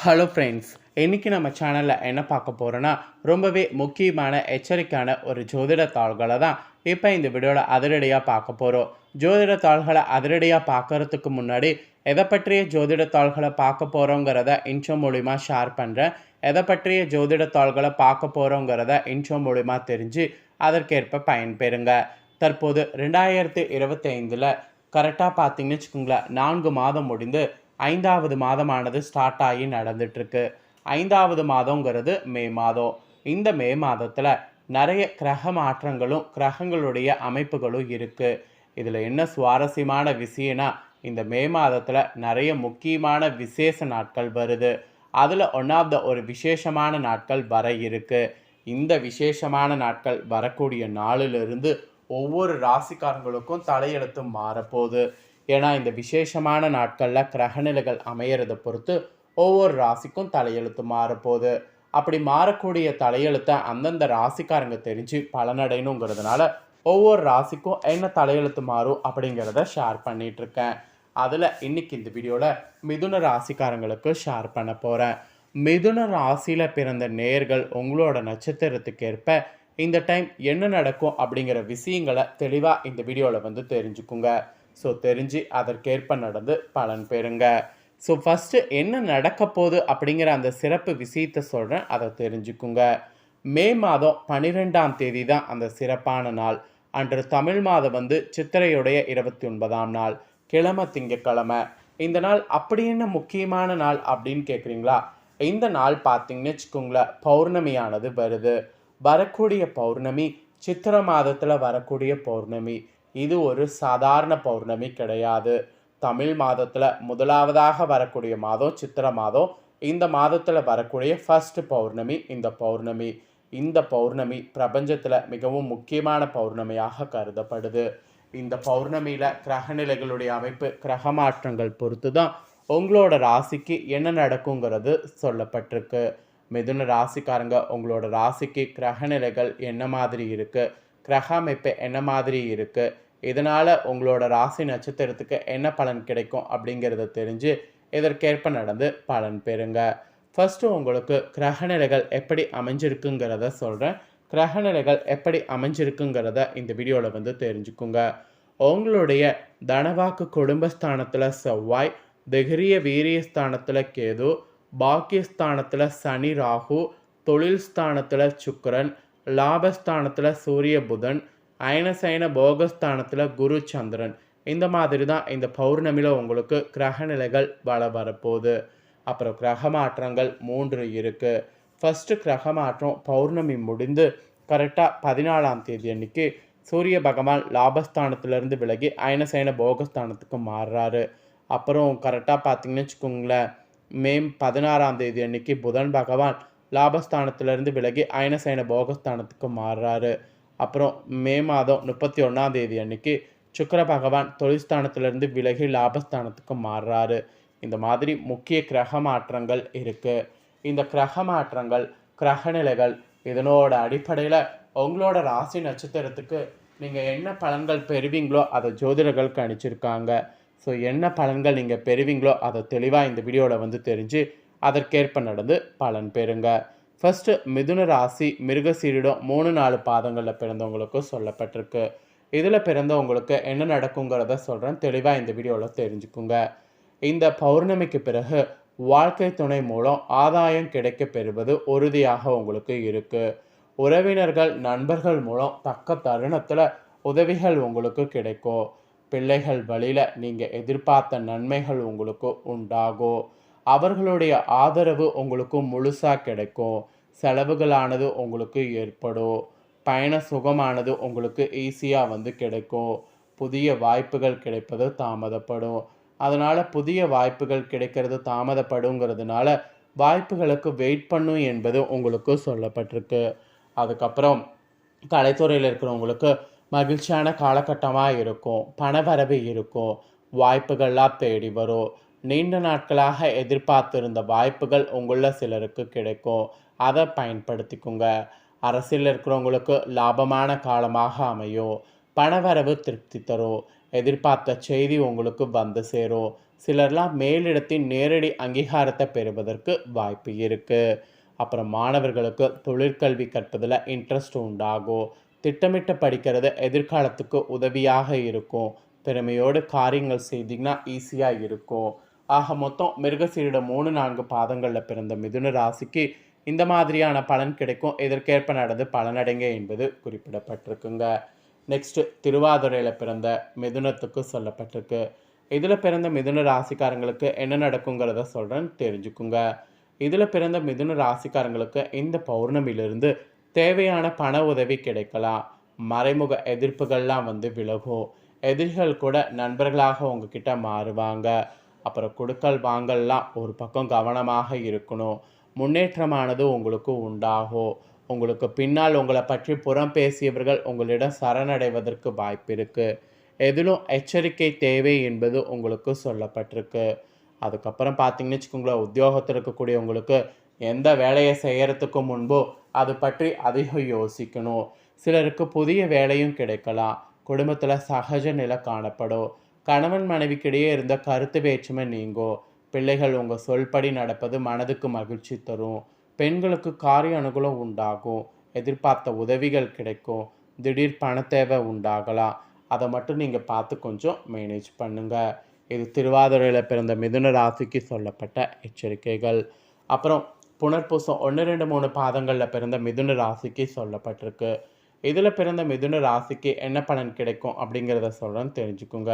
Hello friends இன்றைக்கி நம்ம சேனலில் என்ன பார்க்க போகிறோன்னா ரொம்பவே முக்கியமான எச்சரிக்கையான ஒரு ஜோதிட தாள்களை தான் இப்போ இந்த வீடியோவில் அதிரடியாக பார்க்க போகிறோம் ஜோதிட தாள்களை அதிரடியாக பார்க்கறதுக்கு முன்னாடி எதை பற்றிய ஜோதிட தாள்களை பார்க்க போகிறோங்கிறத இன்ட்ரோ மூலிமா ஷேர் பண்ணுறேன் எதை பற்றிய ஜோதிட தாள்களை பார்க்க போகிறோங்கிறத இன்ட்ரோ மூலிமா தெரிஞ்சு அதற்கேற்ப பயன்பெறுங்க. தற்போது ரெண்டாயிரத்து இருபத்தி ஐந்தில் கரெக்டாக பார்த்தீங்கன்னு வச்சுக்கோங்களேன் நான்கு மாதம் முடிந்து ஐந்தாவது மாதமானது ஸ்டார்ட் ஆகி நடந்துட்டுருக்கு. ஐந்தாவது மாதங்கிறது மே மாதம். இந்த மே மாதத்தில் நிறைய கிரக மாற்றங்களும் கிரகங்களுடைய அமைப்புகளும் இருக்குது இதில் என்ன சுவாரஸ்யமான விஷயம்னா இந்த மே மாதத்தில் நிறைய முக்கியமான விசேஷ நாட்கள் வருது. அதில் ஒன் ஆஃப் த ஒரு விசேஷமான நாட்கள் வர இருக்குது இந்த விசேஷமான நாட்கள் வரக்கூடிய நாளிலிருந்து ஒவ்வொரு ராசிக்காரங்களுக்கும் தலையெழுத்து மாறப்போகுது. ஏன்னா இந்த விசேஷமான நாட்களில் கிரகநிலைகள் அமையிறதை பொறுத்து ஒவ்வொரு ராசிக்கும் தலையெழுத்து மாறப்போகுது. அப்படி மாறக்கூடிய தலையெழுத்தை அந்தந்த ராசிக்காரங்க தெரிஞ்சு பலனடையணுங்கிறதுனால ஒவ்வொரு ராசிக்கும் என்ன தலையெழுத்து மாறும் அப்படிங்கிறத ஷேர் பண்ணிகிட்ருக்கேன் இருக்கேன் அதில் இன்னைக்கு இந்த வீடியோவில் மிதுன ராசிக்காரங்களுக்கு ஷேர் பண்ண போகிறேன் மிதுன ராசியில் பிறந்த நேர்கள் உங்களோட நட்சத்திரத்துக்கு ஏற்ப இந்த டைம் என்ன நடக்கும் அப்படிங்கிற விஷயங்களை தெளிவாக இந்த வீடியோவில் வந்து தெரிஞ்சுக்குங்க. ஸோ தெரிஞ்சு அதற்கேற்ப நடந்து பலன் பெறுங்க. ஸோ ஃபஸ்ட்டு என்ன நடக்க போகுது அப்படிங்கிற அந்த சிறப்பு விஷயத்தை சொல்கிறேன் அதை தெரிஞ்சுக்குங்க. மே மாதம் பன்னிரெண்டாம் தேதி தான் அந்த சிறப்பான நாள். அன்று தமிழ் மாதம் வந்து சித்திரையுடைய இருபத்தி ஒன்பதாம் நாள். கிழமை திங்கக்கிழமை இந்த நாள் அப்படி என்ன முக்கியமான நாள் அப்படின்னு கேட்குறீங்களா இந்த நாள் பார்த்தீங்கன்னு வச்சுக்கோங்களேன் பௌர்ணமியானது வருது. வரக்கூடிய பௌர்ணமி சித்திர மாதத்தில் வரக்கூடிய பௌர்ணமி. இது ஒரு சாதாரண பௌர்ணமி கிடையாது. தமிழ் மாதத்தில் முதலாவதாக வரக்கூடிய மாதம் சித்திர மாதம். இந்த மாதத்தில் வரக்கூடிய ஃபர்ஸ்ட் பௌர்ணமி இந்த பௌர்ணமி. இந்த பௌர்ணமி பிரபஞ்சத்தில் மிகவும் முக்கியமான பௌர்ணமியாக கருதப்படுது. இந்த பௌர்ணமியில் கிரகநிலைகளுடைய அமைப்பு கிரக மாற்றங்கள் பொறுத்து தான் உங்களோட ராசிக்கு என்ன நடக்குங்கிறது சொல்லப்பட்டிருக்கு. மிதுன ராசிக்காரங்க உங்களோட ராசிக்கு கிரகநிலைகள் என்ன மாதிரி இருக்குது கிரக அமைப்பு என்ன மாதிரி இருக்குது இதனால் உங்களோட ராசி நட்சத்திரத்துக்கு என்ன பலன் கிடைக்கும் அப்படிங்கிறத தெரிஞ்சு இதற்கேற்ப நடந்து பலன் பெறுங்க. ஃபஸ்ட்டு உங்களுக்கு கிரகநிலைகள் எப்படி அமைஞ்சிருக்குங்கிறத சொல்கிறேன் கிரகநிலைகள் எப்படி அமைஞ்சிருக்குங்கிறத இந்த வீடியோவில் வந்து தெரிஞ்சுக்குங்க. உங்களுடைய தனவாக்கு குடும்பஸ்தானத்தில் செவ்வாய் திகிரிய வீரியஸ்தானத்தில் கேது பாக்கியஸ்தானத்தில் சனி ராகு தொழில் ஸ்தானத்தில் சுக்கரன் லாபஸ்தானத்தில் சூரிய புதன் அயனசயன போகஸ்தானத்தில் குரு சந்திரன். இந்த மாதிரி தான் இந்த பௌர்ணமியில் உங்களுக்கு கிரக நிலைகள் வள வரப்போகுது. அப்புறம் கிரக மாற்றங்கள் மூன்று இருக்குது ஃபஸ்ட்டு கிரக மாற்றம் பௌர்ணமி முடிந்து கரெக்டாக பதினாலாம் தேதி அன்னைக்கு சூரிய பகவான் லாபஸ்தானத்திலேருந்து விலகி அயனசயன போகஸ்தானத்துக்கு மாறுறாரு. அப்புறம் கரெக்டாக பார்த்தீங்கன்னு வச்சுக்கோங்களேன் மே பதினாறாம் தேதி அன்னைக்கு புதன் பகவான் லாபஸ்தானத்திலிருந்து விலகி அயனசயன போகஸ்தானத்துக்கு மாறுறாரு. அப்புறம் மே மாதம் முப்பத்தி ஒன்றாம் தேதி அன்னைக்கு சுக்கர பகவான் தொழில்ஸ்தானத்திலிருந்து விலகி லாபஸ்தானத்துக்கு மாறுறாரு. இந்த மாதிரி முக்கிய கிரக மாற்றங்கள் இருக்குது இந்த கிரக மாற்றங்கள் கிரக நிலைகள் இதனோட அடிப்படையில் உங்களோட ராசி நட்சத்திரத்துக்கு நீங்கள் என்ன பலன்கள் பெறுவீங்களோ அதை ஜோதிடர்கள் கணிச்சிருக்காங்க ஸோ என்ன பலன்கள் நீங்கள் பெறுவீங்களோ அதை தெளிவாக இந்த வீடியோவில் வந்து தெரிஞ்சு அதற்கேற்ப நடந்து பலன் பெறுங்க. ஃபஸ்ட்டு மிதுன ராசி மிருகசீரிடம் மூணு நாலு பாதங்களில் பிறந்தவங்களுக்கு சொல்லப்பட்டிருக்கு. இதில் பிறந்தவங்களுக்கு என்ன நடக்குங்கிறத சொல்கிறேன் தெளிவாக இந்த வீடியோவில் தெரிஞ்சுக்குங்க. இந்த பௌர்ணமிக்கு பிறகு வாழ்க்கை துணை மூலம் ஆதாயம் கிடைக்க பெறுவது உறுதியாக உங்களுக்கு இருக்குது உறவினர்கள் நண்பர்கள் மூலம் தக்க தருணத்தில் உதவிகள் உங்களுக்கு கிடைக்கும். பிள்ளைகள் வழியில் நீங்கள் எதிர்பார்த்த நன்மைகள் உங்களுக்கு உண்டாகும். அவர்களுடைய ஆதரவு உங்களுக்கு முழுசாக கிடைக்கும். செலவுகளானது உங்களுக்கு ஏற்படும். பயண சுகமானது உங்களுக்கு ஈஸியாக வந்து கிடைக்கும். புதிய வாய்ப்புகள் கிடைப்பது தாமதப்படும். அதனால் புதிய வாய்ப்புகள் கிடைக்கிறது தாமதப்படுங்கிறதுனால வாய்ப்புகளுக்கு வெயிட் பண்ணும் என்பது உங்களுக்கு சொல்லப்பட்டிருக்கு. அதுக்கப்புறம் கலைத்துறையில் இருக்கிறவங்களுக்கு மகிழ்ச்சியான காலகட்டமாக இருக்கும். பணவரவு இருக்கும். வாய்ப்புகள்லாம் தேடி வரும். நீண்ட நாட்களாக எதிர்பார்த்திருந்த வாய்ப்புகள் உங்களில் சிலருக்கு கிடைக்கும். அதை பயன்படுத்திக்கோங்க. அரசியல் இருக்கிறவங்களுக்கு லாபமான காலமாக அமையும். பணவரவு திருப்தி தரும். எதிர்பார்த்த செய்தி உங்களுக்கு வந்து சேரும். சிலர்லாம் மேலிடத்தின் நேரடி அங்கீகாரத்தை பெறுவதற்கு வாய்ப்பு இருக்குது அப்புறம் மாணவர்களுக்கு தொழிற்கல்வி கற்பதில் இன்ட்ரெஸ்ட் உண்டாகும். திட்டமிட்டு படிக்கிறது எதிர்காலத்துக்கு உதவியாக இருக்கும். திறமையோடு காரியங்கள் செய்திங்கன்னா ஈஸியாக இருக்கும். ஆக மொத்தம் மிருகசீரிட மூணு நான்கு பாதங்களில் பிறந்த மிதுன ராசிக்கு இந்த மாதிரியான பலன் கிடைக்கும். இதற்கேற்ப நடந்து பலனடைங்க என்பது குறிப்பிடப்பட்டிருக்குங்க. நெக்ஸ்ட்டு திருவாதிரையில் பிறந்த மிதுனத்துக்கு சொல்லப்பட்டிருக்கு. இதில் பிறந்த மிதுன ராசிக்காரங்களுக்கு என்ன நடக்குங்கிறத சொல்கிறேன் தெரிஞ்சுக்குங்க. இதில் பிறந்த மிதுன ராசிக்காரங்களுக்கு இந்த பௌர்ணமியிலிருந்து தேவையான பண உதவி கிடைக்கலாம். மறைமுக எதிர்ப்புகள்லாம் வந்து விலகும். எதிரிகள் கூட நண்பர்களாக உங்ககிட்ட மாறுவாங்க. அப்புறம் கொடுக்கல் வாங்கல்லாம் ஒரு பக்கம் கவனமாக இருக்கணும். முன்னேற்றமானது உங்களுக்கு உண்டாகும் உங்களுக்கு பின்னால் உங்களை பற்றி புறம் பேசியவர்கள் உங்களிடம் சரணடைவதற்கு வாய்ப்பு இருக்குது எதிலும் எச்சரிக்கை தேவை என்பது உங்களுக்கு சொல்லப்பட்டிருக்கு. அதுக்கப்புறம் பார்த்தீங்கன்னு வச்சுக்கோங்களேன் உத்தியோகத்தில் இருக்கக்கூடியவங்களுக்கு எந்த வேலையை செய்கிறதுக்கு முன்போ அது பற்றி அதிகம் யோசிக்கணும். சிலருக்கு புதிய வேலையும் கிடைக்கலாம். குடும்பத்தில் சகஜ நிலை காணப்படும். கணவன் மனைவிக்கிடையே இருந்த கருத்து வேற்றுமை நீங்கோ. பிள்ளைகள் உங்கள் சொல்படி நடப்பது மனதுக்கு மகிழ்ச்சி தரும். பெண்களுக்கு காரிய அனுகூலம் உண்டாகும். எதிர்பார்த்த உதவிகள் கிடைக்கும். திடீர் பண தேவை உண்டாகலாம். அதை மட்டும் நீங்கள் பார்த்து கொஞ்சம் மேனேஜ் பண்ணுங்கள் இது திருவாதிரையில் பிறந்த மிதுன ராசிக்கு சொல்லப்பட்ட எச்சரிக்கைகள். அப்புறம் புனர்பூசம் ஒன்று ரெண்டு மூணு பாதங்களில் பிறந்த மிதுன ராசிக்கு சொல்லப்பட்டிருக்கு. இதில் பிறந்த மிதுன ராசிக்கு என்ன பலன் கிடைக்கும் அப்படிங்கிறத சொல்கிறேன்னு தெரிஞ்சுக்குங்க.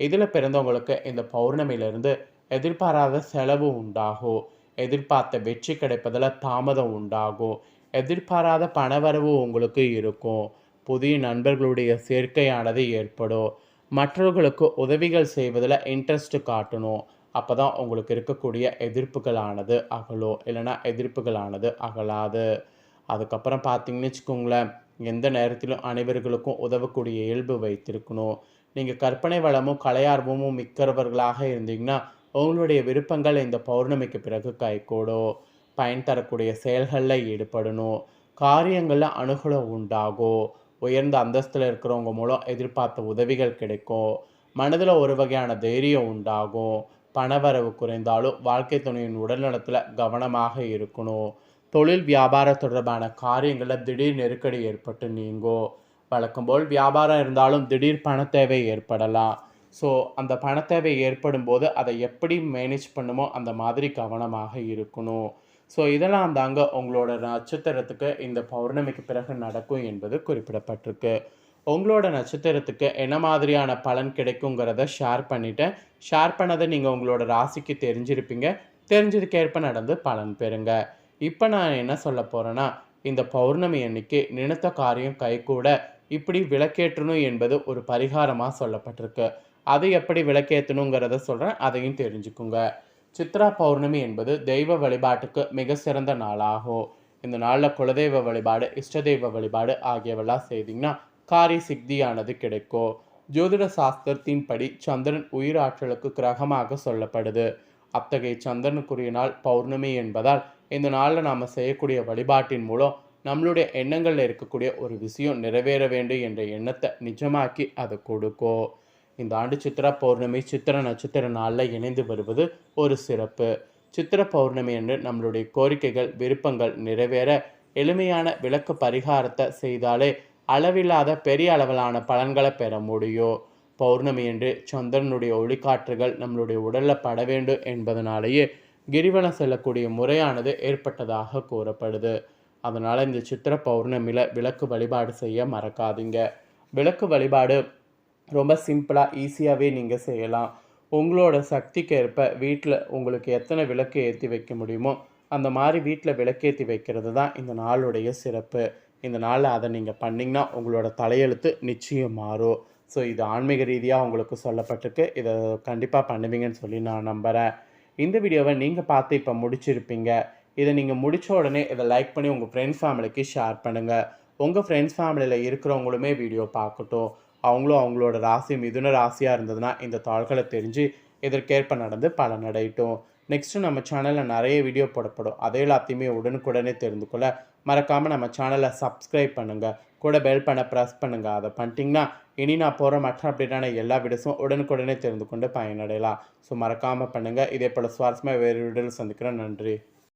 இதில் பிறந்தவங்களுக்கு இந்த பௌர்ணமியிலிருந்து எதிர்பாராத செலவு உண்டாகும். எதிர்பார்த்த வெற்றி கிடைப்பதில் தாமதம் உண்டாகும். எதிர்பாராத பணவரவு உங்களுக்கு இருக்கும். புதிய நண்பர்களுடைய சேர்க்கையானது ஏற்படும். மற்றவர்களுக்கு உதவிகள் செய்வதில் இன்ட்ரெஸ்ட் காட்டணும். அப்போ தான் உங்களுக்கு இருக்கக்கூடிய எதிர்ப்புகளானது அகலும். இல்லைன்னா எதிர்ப்புகளானது அகலாது. அதுக்கப்புறம் பார்த்தீங்கன்னு வச்சுக்கோங்களேன் எந்த நேரத்திலும் அனைவர்களுக்கும் உதவக்கூடிய இயல்பு வைத்திருக்கணும். நீங்கள் கற்பனை வளமும் கலையார்வமும் மிக்கிறவர்களாக இருந்தீங்கன்னா உங்களுடைய விருப்பங்கள் இந்த பௌர்ணமிக்கு பிறகு கைகூடும். பயன் தரக்கூடிய செயல்களில் ஈடுபடணும். காரியங்களில் அணுகலம் உண்டாகும். உயர்ந்த அந்தஸ்தில் இருக்கிறவங்க மூலம் எதிர்பார்த்த உதவிகள் கிடைக்கும். மனதில் ஒரு வகையான தைரியம் உண்டாகும். பணவரவு குறைந்தாலும் வாழ்க்கை துணையின் உடல்நலத்தில் கவனமாக இருக்கணும். தொழில் வியாபார தொடர்பான காரியங்களில் திடீர் நெருக்கடி ஏற்பட்டு நீங்கும். வழக்கம் போல் வியாபாரம் இருந்தாலும் திடீர் பண தேவை ஏற்படலாம். ஸோ அந்த பண தேவை ஏற்படும் போது அதை எப்படி மேனேஜ் பண்ணுமோ அந்த மாதிரி கவனமாக இருக்கணும். ஸோ இதெல்லாம் தாங்க உங்களோட நட்சத்திரத்துக்கு இந்த பௌர்ணமிக்கு பிறகு நடக்கும் என்பது குறிப்பிடப்பட்டிருக்கு. உங்களோட நட்சத்திரத்துக்கு என்ன மாதிரியான பலன் கிடைக்குங்கிறத ஷேர் பண்ணிவிட்டேன் ஷேர் பண்ணதை நீங்கள் உங்களோட ராசிக்கு தெரிஞ்சிருப்பீங்க. தெரிஞ்சதுக்கேற்ப நடந்து பலன் பெறுங்க. இப்போ நான் என்ன சொல்ல போகிறேன்னா இந்த பௌர்ணமி அன்னைக்கு நினைத்த காரியம் கைகூட இப்படி விளக்கேற்றணும் என்பது ஒரு பரிகாரமாக சொல்லப்பட்டிருக்கு. அது எப்படி விளக்கேற்றணுங்கிறத சொல்கிறேன் அதையும் தெரிஞ்சுக்குங்க. சித்ரா பௌர்ணமி என்பது தெய்வ வழிபாட்டுக்கு மிக சிறந்த நாளாகும். இந்த நாளில் குலதெய்வ வழிபாடு இஷ்ட தெய்வ வழிபாடு ஆகியவெல்லாம் செய்தீங்கன்னா காரி சித்தியானது கிடைக்கும். ஜோதிட சாஸ்திரத்தின் படி சந்திரன் உயிராற்றலுக்கு கிரகமாக சொல்லப்படுது. அத்தகைய சந்திரனுக்குரிய நாள் பௌர்ணமி என்பதால் இந்த நாளில் நாம் செய்யக்கூடிய வழிபாட்டின் மூலம் நம்மளுடைய எண்ணங்களில் இருக்கக்கூடிய ஒரு விஷயம் நிறைவேற வேண்டும் என்ற எண்ணத்தை நிஜமாக்கி அதை கொடுக்கும் இந்த ஆண்டு சித்திரா பௌர்ணமி சித்திர நட்சத்திர நாளில் இணைந்து வருவது ஒரு சிறப்பு. சித்திர பௌர்ணமி என்று நம்மளுடைய கோரிக்கைகள் விருப்பங்கள் நிறைவேற எளிமையான விளக்கு பரிகாரத்தை செய்தாலே அளவில்லாத பெரிய அளவிலான பலன்களை பெற முடியும் பௌர்ணமி என்று சந்திரனுடைய ஒளிக்காற்றுகள் நம்மளுடைய உடலில் பட வேண்டும் என்பதனாலேயே கிரிவலம் செல்லக்கூடிய முறையானது ஏற்பட்டதாக கூறப்படுது. அதனால் இந்த சித்திர பௌர்ணமியில் விளக்கு வழிபாடு செய்ய மறக்காதீங்க. விளக்கு வழிபாடு ரொம்ப சிம்பிளாக ஈஸியாகவே நீங்கள் செய்யலாம். உங்களோட சக்திக்கு ஏற்ப வீட்டில் உங்களுக்கு எத்தனை விளக்கு ஏற்றி வைக்க முடியுமோ அந்த மாதிரி வீட்டில் விளக்கேற்றி வைக்கிறது தான் இந்த நாளுடைய சிறப்பு. இந்த நாளில் அதை நீங்கள் பண்ணிங்கன்னா உங்களோட தலையெழுத்து நிச்சயம் மாறும். ஸோ இது ஆன்மீக ரீதியாக உங்களுக்கு சொல்லப்பட்டிருக்கு. இதை கண்டிப்பாக பண்ணுவீங்கன்னு சொல்லி நான் நம்புகிறேன் இந்த வீடியோவை நீங்கள் பார்த்து இப்போ முடிச்சிருப்பீங்க. இதை நீங்கள் முடித்த உடனே இதை லைக் பண்ணி உங்கள் ஃப்ரெண்ட்ஸ் ஃபேமிலிக்கு ஷேர் பண்ணுங்கள் உங்கள் ஃப்ரெண்ட்ஸ் ஃபேமிலியில் இருக்கிறவங்களுமே வீடியோ பார்க்கட்டும். அவங்களும் அவங்களோட ராசி மிதுன ராசியாக இருந்ததுன்னா இந்த தாள்களை தெரிஞ்சு இதற்கேற்ப நடந்து பலனடையட்டும். நெக்ஸ்ட்டு நம்ம சேனலில் நிறைய வீடியோ போடப்படும். அதை எல்லாத்தையுமே உடனுக்குடனே தெரிந்து கொள்ள மறக்காமல் நம்ம சேனலை சப்ஸ்கிரைப் பண்ணுங்கள் கூட பெல் பண்ண ப்ரெஸ் பண்ணுங்கள் அதை பண்ணிட்டீங்கன்னா இனி நான் போகிற மற்ற அப்டேட்டான எல்லா வீடியோஸும் உடனுக்குடனே தெரிந்து கொண்டு பயனடையலாம். ஸோ மறக்காமல் பண்ணுங்கள் இதே போல் சுவாரஸ்யமாக வேறு வீடியோவில் சந்திக்கிறேன். நன்றி.